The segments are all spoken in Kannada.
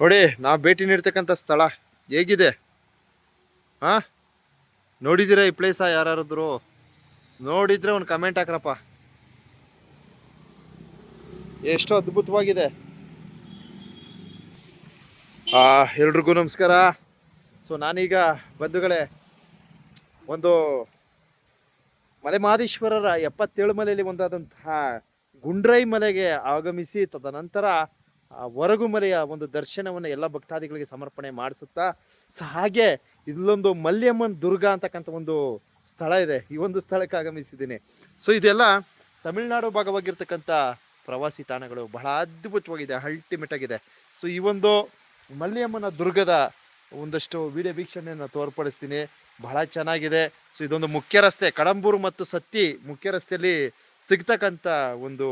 ನೋಡಿ, ನಾವು ಭೇಟಿ ನೀಡ್ತಕ್ಕಂಥ ಸ್ಥಳ ಹೇಗಿದೆ? ಹಾ? ನೋಡಿದ್ದೀರಾ ಈ ಪ್ಲೇಸ ಯಾರಾದ್ರು ನೋಡಿದ್ರೆ ಒಂದು ಕಮೆಂಟ್ ಹಾಕ್ರಪ್ಪ. ಎಷ್ಟು ಅದ್ಭುತವಾಗಿದೆ. ಆ, ಎಲ್ರಿಗೂ ನಮಸ್ಕಾರ. ಸೊ ನಾನೀಗ ಬಂಧುಗಳೇ, ಒಂದು ಮಲೆಮಹದೇಶ್ವರರ ಎಪ್ಪತ್ತೇಳು ಮಲೆಯಲ್ಲಿ ಒಂದಾದಂತಹ ಗುಂಡ್ರೈ ಮಲೆಗೆ ಆಗಮಿಸಿ ತದನಂತರ ಆ ಹೊರಗುಮಲೆಯ ಒಂದು ದರ್ಶನವನ್ನು ಎಲ್ಲ ಭಕ್ತಾದಿಗಳಿಗೆ ಸಮರ್ಪಣೆ ಮಾಡಿಸುತ್ತಾ, ಸೊ ಹಾಗೆ ಇಲ್ಲೊಂದು ಮಲ್ಯಮ್ಮನ್ ದುರ್ಗ ಅಂತಕ್ಕಂಥ ಒಂದು ಸ್ಥಳ ಇದೆ. ಈ ಒಂದು ಸ್ಥಳಕ್ಕೆ ಆಗಮಿಸಿದ್ದೀನಿ. ಸೊ ಇದೆಲ್ಲ ತಮಿಳುನಾಡು ಭಾಗವಾಗಿರ್ತಕ್ಕಂಥ ಪ್ರವಾಸಿ ತಾಣಗಳು. ಬಹಳ ಅದ್ಭುತವಾಗಿದೆ ಅಲ್ಟಿಮೇಟ್ ಆಗಿದೆ ಸೊ ಈ ಒಂದು ಮಲ್ಯಮ್ಮನ ದುರ್ಗದ ಒಂದಷ್ಟು ವಿಡಿಯೋ ವೀಕ್ಷಣೆಯನ್ನು ತೋರ್ಪಡಿಸ್ತೀನಿ. ಬಹಳ ಚೆನ್ನಾಗಿದೆ. ಸೊ ಇದೊಂದು ಮುಖ್ಯ ರಸ್ತೆ. ಕಡಂಬೂರು ಮತ್ತು ಸತ್ತಿ ಮುಖ್ಯ ರಸ್ತೆಯಲ್ಲಿ ಸಿಗ್ತಕ್ಕಂಥ ಒಂದು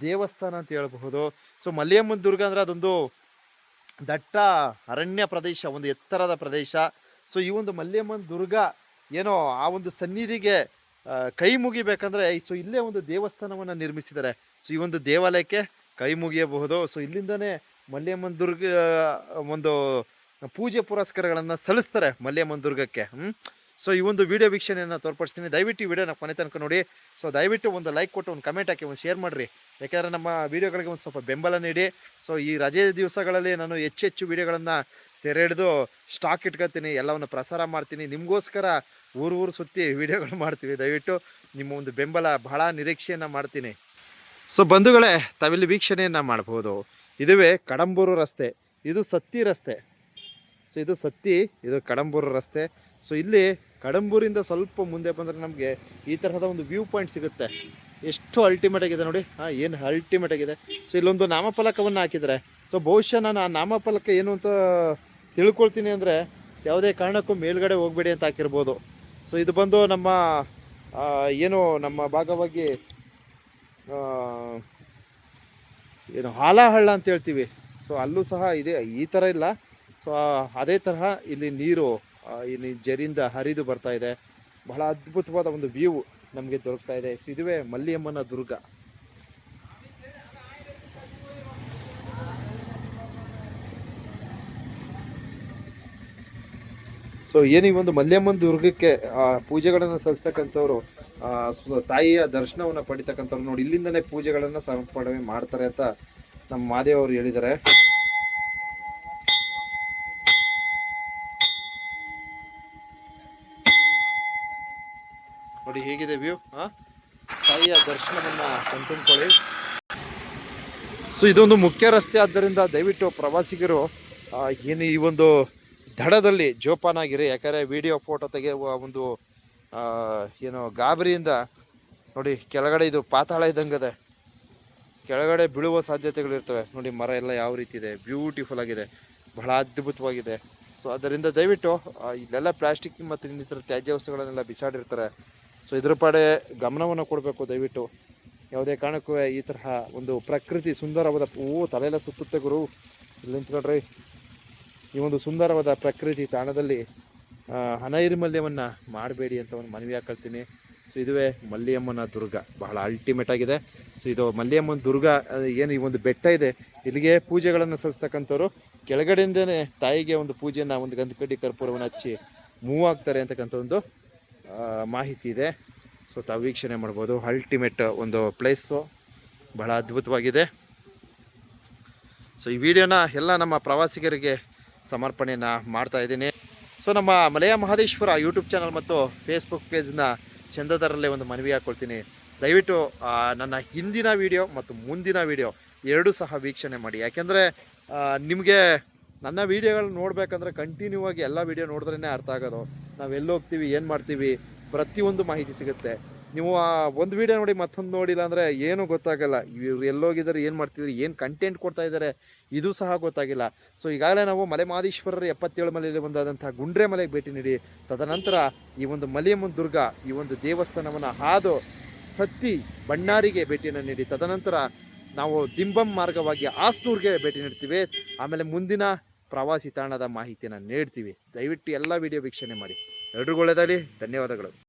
ದೇವಸ್ಥಾನ ಅಂತ ಹೇಳಬಹುದು. ಸೊ ಮಲ್ಲಿಯಮ್ಮನ ದುರ್ಗ ಅಂದರೆ ಅದೊಂದು ದಟ್ಟ ಅರಣ್ಯ ಪ್ರದೇಶ, ಒಂದು ಎತ್ತರದ ಪ್ರದೇಶ. ಸೊ ಈ ಒಂದು ಮಲ್ಯಮ್ಮನ ದುರ್ಗ ಏನೋ ಆ ಒಂದು ಸನ್ನಿಧಿಗೆ ಕೈ ಮುಗಿಬೇಕಂದ್ರೆ ಸೊ ಇಲ್ಲೇ ಒಂದು ದೇವಸ್ಥಾನವನ್ನು ನಿರ್ಮಿಸಿದ್ದಾರೆ. ಸೊ ಈ ಒಂದು ದೇವಾಲಯಕ್ಕೆ ಕೈ ಮುಗಿಯಬಹುದು. ಸೊ ಇಲ್ಲಿಂದನೇ ಮಲ್ಯಮ್ಮನ ದುರ್ಗ ಒಂದು ಪೂಜೆ ಪುರಸ್ಕಾರಗಳನ್ನು ಸಲ್ಲಿಸ್ತಾರೆ ಮಲ್ಯಮ್ಮನ ದುರ್ಗಕ್ಕೆ ಹ್ಮ್? ಸೊ ಈ ಒಂದು ವಿಡಿಯೋ ವೀಕ್ಷಣೆಯನ್ನು ತೋರ್ಪಡಿಸ್ತೀನಿ. ದಯವಿಟ್ಟು ಈ ವಿಡಿಯೋನ ಕೊನೆ ತನಕ ನೋಡಿ. ಸೊ ದಯವಿಟ್ಟು ಒಂದು ಲೈಕ್ ಕೊಟ್ಟು ಒಂದು ಕಮೆಂಟ್ ಹಾಕಿ, ಒಂದು ಶೇರ್ ಮಾಡಿರಿ. ಯಾಕೆಂದರೆ ನಮ್ಮ ವೀಡಿಯೋಗಳಿಗೆ ಒಂದು ಸ್ವಲ್ಪ ಬೆಂಬಲ ನೀಡಿ. ಸೊ ಈ ರಜೆ ದಿವಸಗಳಲ್ಲಿ ನಾನು ಹೆಚ್ಚು ಹೆಚ್ಚು ವಿಡಿಯೋಗಳನ್ನು ಸೆರೆ ಹಿಡಿದು ಸ್ಟಾಕ್ ಇಟ್ಕೊತೀನಿ, ಎಲ್ಲವನ್ನು ಪ್ರಸಾರ ಮಾಡ್ತೀನಿ. ನಿಮಗೋಸ್ಕರ ಊರು ಊರು ಸುತ್ತಿ ವೀಡಿಯೋಗಳು ಮಾಡ್ತೀವಿ. ದಯವಿಟ್ಟು ನಿಮ್ಮ ಒಂದು ಬೆಂಬಲ, ಬಹಳ ನಿರೀಕ್ಷೆಯನ್ನು ಮಾಡ್ತೀನಿ. ಸೊ ಬಂಧುಗಳೇ, ತಾವಿಲ್ಲಿ ವೀಕ್ಷಣೆಯನ್ನು ಮಾಡ್ಬೋದು. ಇದುವೇ ಕಡಂಬೂರು ರಸ್ತೆ. ಇದು ಸತ್ತಿ ರಸ್ತೆ. ಸೊ ಇದು ಸತ್ತಿ, ಇದು ಕಡಂಬೂರು ರಸ್ತೆ. ಸೊ ಇಲ್ಲಿ ಕಡಂಬೂರಿಂದ ಸ್ವಲ್ಪ ಮುಂದೆ ಬಂದರೆ ನಮಗೆ ಈ ತರಹದ ಒಂದು ವ್ಯೂ ಪಾಯಿಂಟ್ ಸಿಗುತ್ತೆ. ಎಷ್ಟು ಅಲ್ಟಿಮೇಟ್ ಆಗಿದೆ ನೋಡಿ. ಹಾಂ, ಏನು ಅಲ್ಟಿಮೇಟ್ ಆಗಿದೆ. ಸೊ ಇಲ್ಲೊಂದು ನಾಮಫಲಕವನ್ನು ಹಾಕಿದರೆ. ಸೊ ಬಹುಶಃ ನಾನು ಆ ನಾಮಫಲಕ ಏನು ಅಂತ ತಿಳ್ಕೊಳ್ತೀನಿ ಅಂದರೆ ಯಾವುದೇ ಕಾರಣಕ್ಕೂ ಮೇಲ್ಗಡೆ ಹೋಗಬೇಡಿ ಅಂತ ಹಾಕಿರ್ಬೋದು. ಸೊ ಇದು ಬಂದು ನಮ್ಮ ಏನು ನಮ್ಮ ಭಾಗವಾಗಿ ಏನು ಹಾಲಹಳ್ಳ ಅಂತ ಹೇಳ್ತೀವಿ. ಸೊ ಅಲ್ಲೂ ಸಹ ಇದೆ. ಈ ಥರ ಇಲ್ಲ. ಸೊ ಅದೇ ತರಹ ಇಲ್ಲಿ ನೀರು ಇಲ್ಲಿ ಜರಿಂದ ಹರಿದು ಬರ್ತಾ ಇದೆ. ಬಹಳ ಅದ್ಭುತವಾದ ಒಂದು ವ್ಯೂ ನಮಗೆ ದೊರಕ್ತಾ ಇದೆ. ಇದುವೇ ಮಲ್ಲಿಯಮ್ಮನ ದುರ್ಗ. ಸೊ ಏನು ಒಂದು ಮಲ್ಯಮ್ಮನ ದುರ್ಗಕ್ಕೆ ಆ, ಪೂಜೆಗಳನ್ನು ಸಲ್ಲಿಸ್ತಕ್ಕಂಥವ್ರು ತಾಯಿಯ ದರ್ಶನವನ್ನು ಪಡಿತಕ್ಕಂಥವ್ರು ನೋಡಿ ಇಲ್ಲಿಂದನೇ ಪೂಜೆಗಳನ್ನು ಸಮರ್ಪಣೆ ಮಾಡ್ತಾರೆ ಅಂತ ನಮ್ಮ ಮಾದೇವ್ ಅವರು ಹೇಳಿದ್ದಾರೆ. ನೋಡಿ ಹೇಗಿದೆ ವ್ಯೂ ತಾಯಿಯ ದರ್ಶನವನ್ನು ಕಣ್ತುಂಬ್ಕೊಳ್ಳಿ ಸೊ, ಇದೊಂದು ಮುಖ್ಯ ರಸ್ತೆ. ಆದ್ದರಿಂದ ದಯವಿಟ್ಟು ಪ್ರವಾಸಿಗರು ಏನು ಈ ಒಂದು ದಡದಲ್ಲಿ ಜೋಪಾನಾಗಿರಿ, ಯಾಕಂದರೆ ವಿಡಿಯೋ ಫೋಟೋ ತೆಗೆಯುವ ಒಂದು ಏನು ಗಾಬರಿಯಿಂದ ನೋಡಿ ಕೆಳಗಡೆ ಇದು ಪಾತಾಳ ಇದ್ದಂಗದೆ. ಕೆಳಗಡೆ ಬೀಳುವ ಸಾಧ್ಯತೆಗಳಿರ್ತವೆ ನೋಡಿ, ಮರ ಎಲ್ಲ ಯಾವ ರೀತಿ ಇದೆ. ಬ್ಯೂಟಿಫುಲ್ ಆಗಿದೆ. ಬಹಳ ಅದ್ಭುತವಾಗಿದೆ. ಸೊ, ಅದರಿಂದ ದಯವಿಟ್ಟು ಇಲ್ಲೆಲ್ಲ ಪ್ಲಾಸ್ಟಿಕ್ ಮತ್ತು ಇನ್ನಿತರ ತ್ಯಾಜ್ಯ ವಸ್ತುಗಳನ್ನೆಲ್ಲ ಬಿಸಾಡಿರ್ತಾರೆ. ಸೊ ಇದ್ರ ಪಾಡೆ ಗಮನವನ್ನು ಕೊಡಬೇಕು, ದಯವಿಟ್ಟು. ಯಾವುದೇ ಕಾರಣಕ್ಕೂ ಈ ತರಹ ಒಂದು ಪ್ರಕೃತಿ ಸುಂದರವಾದ, ಓ, ತಲೆಯೆಲ್ಲ ಸುತ್ತುತ್ತೆ ಗುರು. ಇಲ್ಲಿ ನಿಂತ್ಕೊಳ್ರಿ ಈ ಒಂದು ಸುಂದರವಾದ ಪ್ರಕೃತಿ ತಾಣದಲ್ಲಿ ಅನೈರ್ಮಲ್ಯವನ್ನು ಮಾಡಬೇಡಿ ಅಂತ ಒಂದು ಮನವಿ ಹಾಕೊಳ್ತೀನಿ. ಸೊ ಇದುವೇ ಮಲ್ಲಿಯಮ್ಮನ ದುರ್ಗ. ಬಹಳ ಅಲ್ಟಿಮೇಟ್ ಆಗಿದೆ. ಸೊ ಇದು ಮಲ್ಲಿಯಮ್ಮನ ದುರ್ಗ ಏನು ಈ ಒಂದು ಬೆಟ್ಟ ಇದೆ, ಇಲ್ಲಿಗೆ ಪೂಜೆಗಳನ್ನು ಸಲ್ಲಿಸ್ತಕ್ಕಂಥವ್ರು, ಕೆಳಗಡೆಯಿಂದನೇ ತಾಯಿಗೆ ಒಂದು ಪೂಜೆಯನ್ನು ಒಂದು ಗಂಧಕಡ್ಡಿ ಕರ್ಪೂರವನ್ನು ಹಚ್ಚಿ ಮೂವ್ ಆಗ್ತಾರೆ ಅಂತಕ್ಕಂಥ ಒಂದು ಮಾಹಿತಿ ಇದೆ. ಸೊ ತಾವು ವೀಕ್ಷಣೆ ಮಾಡ್ಬೋದು. ಅಲ್ಟಿಮೇಟ್ ಒಂದು ಪ್ಲೇಸು ಬಹಳ ಅದ್ಭುತವಾಗಿದೆ. ಸೊ ಈ ವಿಡಿಯೋನ ಎಲ್ಲ ನಮ್ಮ ಪ್ರವಾಸಿಗರಿಗೆ ಸಮರ್ಪಣೆಯನ್ನು ಮಾಡ್ತಾ ಇದ್ದೀನಿ. ಸೊ ನಮ್ಮ ಮಲಯ ಮಹದೇಶ್ವರ ಯೂಟ್ಯೂಬ್ ಚಾನಲ್ ಮತ್ತು ಫೇಸ್ಬುಕ್ ಪೇಜ್ನ ಚಂದದರಲ್ಲೇ ಒಂದು ಮನವಿ ಹಾಕ್ಕೊಳ್ತೀನಿ ದಯವಿಟ್ಟು ನನ್ನ ಹಿಂದಿನ ವಿಡಿಯೋ ಮತ್ತು ಮುಂದಿನ ವಿಡಿಯೋ ಎರಡೂ ಸಹ ವೀಕ್ಷಣೆ ಮಾಡಿ. ಯಾಕೆಂದರೆ ನಿಮಗೆ ನನ್ನ ವೀಡಿಯೋಗಳನ್ನ ನೋಡಬೇಕಂದ್ರೆ ಕಂಟಿನ್ಯೂ ಆಗಿ ಎಲ್ಲ ವೀಡಿಯೋ ನೋಡಿದ್ರೇ ಅರ್ಥ ಆಗೋದು. ನಾವು ಎಲ್ಲಿ ಹೋಗ್ತೀವಿ, ಏನು ಮಾಡ್ತೀವಿ, ಪ್ರತಿಯೊಂದು ಮಾಹಿತಿ ಸಿಗುತ್ತೆ. ನೀವು ಆ ಒಂದು ವಿಡಿಯೋ ನೋಡಿ ಮತ್ತೊಂದು ನೋಡಿಲ್ಲ ಅಂದರೆ ಏನೂ ಗೊತ್ತಾಗಲ್ಲ. ಇವ್ರು ಎಲ್ಲೋಗಿದ್ದಾರೆ ಏನು ಮಾಡ್ತಿದ್ರು ಏನು ಕಂಟೆಂಟ್ ಕೊಡ್ತಾ ಇದ್ದಾರೆ, ಇದು ಸಹ ಗೊತ್ತಾಗಿಲ್ಲ. ಸೊ ಈಗಾಗಲೇ ನಾವು ಮಲೆ ಮಹದೇಶ್ವರರ ಎಪ್ಪತ್ತೇಳು ಮಲೆಯಲ್ಲಿ ಒಂದಾದಂತಹ ಗುಂಡ್ರೆ ಮಲೆಗೆ ಭೇಟಿ ನೀಡಿ, ತದನಂತರ ಈ ಒಂದು ಮಲೆಯಮ್ಮನ ದುರ್ಗ, ಈ ಒಂದು ದೇವಸ್ಥಾನವನ್ನು ಹಾದು ಸತ್ತಿ ಬಣ್ಣಾರಿಗೆ ಭೇಟಿಯನ್ನು ನೀಡಿ, ತದನಂತರ ನಾವು ದಿಂಬಂ ಮಾರ್ಗವಾಗಿ ಆಸ್ನೂರ್ಗೆ ಭೇಟಿ ನೀಡ್ತೀವಿ. ಆಮೇಲೆ ಮುಂದಿನ ಪ್ರವಾಸಿ ತಾಣದ ಮಾಹಿತಿಯನ್ನು ನೀಡ್ತೀವಿ. ದಯವಿಟ್ಟು ಎಲ್ಲ ವಿಡಿಯೋ ವೀಕ್ಷಣೆ ಮಾಡಿ. ಎಲ್ರಿಗೂ ಒಳ್ಳೆಯದಾಗಲಿ ಧನ್ಯವಾದಗಳು.